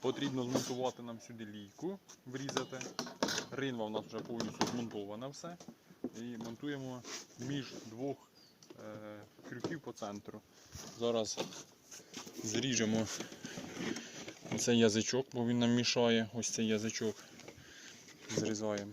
Потрібно змонтувати нам сюди лійку, врізати. Ринва у нас вже повністю змонтована все. І монтуємо між двох е, крюків по центру. Зараз зріжемо цей язичок, бо він нам мішає. Ось цей язичок. Зрізаємо.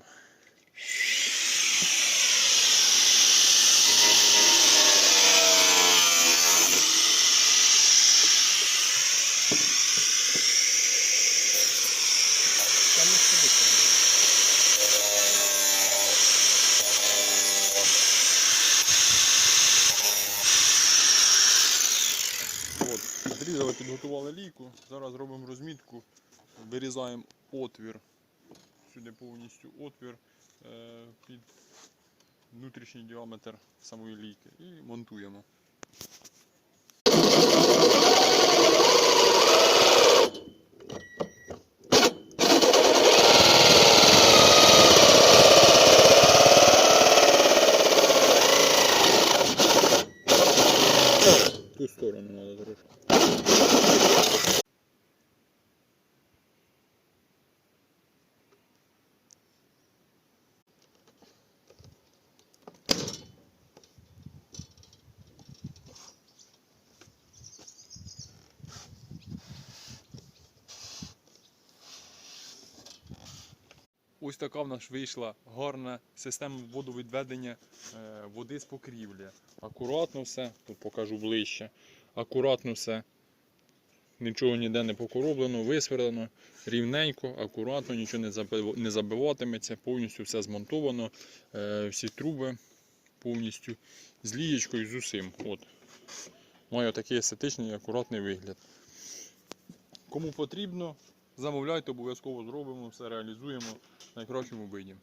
От, підготували лійку. Зараз робимо розмітку, вирізаємо отвір. Сюди повністю отвір е, під внутрішній діаметр самої лійки і монтуємо. Ту сторону треба трошки. Ось така в нас вийшла гарна система водовідведення е, води з покрівлі. Акуратно все, тут покажу ближче. Акуратно все. Нічого ніде не покороблено, висверлено, рівненько, акуратно, нічого не забив- не забиватиметься, повністю все змонтовано, е, всі труби повністю з лієчкою, з усім. От. Має такий естетичний і акуратний вигляд. Кому потрібно, замовляйте, обов'язково зробимо, все реалізуємо в найкращому виді.